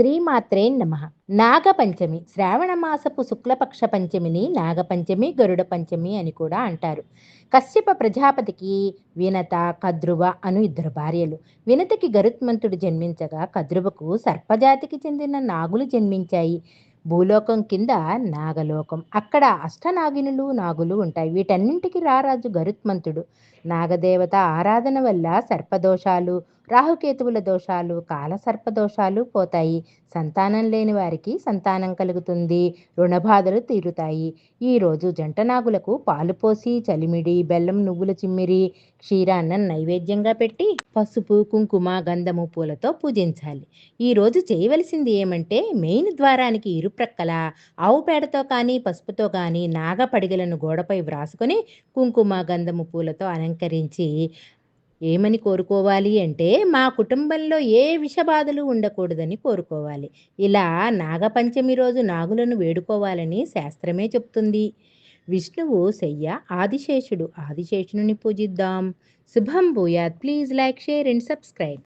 శ్రీమాత్రే నమ. నాగపంచమి శ్రావణ మాసపు శుక్లపక్ష పంచమిని నాగపంచమి గరుడ పంచమి అని కూడా అంటారు. కశ్యప ప్రజాపతికి వినత కద్రువ అను ఇద్దరు భార్యలు. వినతకి గరుత్మంతుడు జన్మించగా కద్రువకు సర్పజాతికి చెందిన నాగులు జన్మించాయి. భూలోకం కింద నాగలోకం. అక్కడ అష్టనాగినులు నాగులు ఉంటాయి. వీటన్నింటికి రారాజు గరుత్మంతుడు. నాగదేవత ఆరాధన వల్ల సర్పదోషాలు రాహుకేతువుల దోషాలు కాల సర్పదోషాలు పోతాయి. సంతానం లేని వారికి సంతానం కలుగుతుంది. రుణబాధలు తీరుతాయి. ఈరోజు జంటనాగులకు పాలు పోసి చలిమిడి బెల్లం నువ్వుల చిమ్మిరి క్షీరాన్నం నైవేద్యంగా పెట్టి పసుపు కుంకుమ గంధము పూలతో పూజించాలి. ఈరోజు చేయవలసింది ఏమంటే మెయిన్ ద్వారానికి ఇరుప్రక్కల ఆవు పేడతో కానీ పసుపుతో కానీ నాగపడిగలను గోడపై వ్రాసుకొని కుంకుమ గంధము పూలతో అలంకరించి ఏమని కోరుకోవాలి అంటే మా కుటుంబంలో ఏ విషబాధలు ఉండకూడదని కోరుకోవాలి. ఇలా నాగపంచమి రోజు నాగులను వేడుకోవాలని శాస్త్రమే చెప్తుంది. విష్ణువు శయ్య ఆదిశేషుడు ఆదిశేషుని పూజిద్దాం. శుభం భూయాత్. Please like share and subscribe.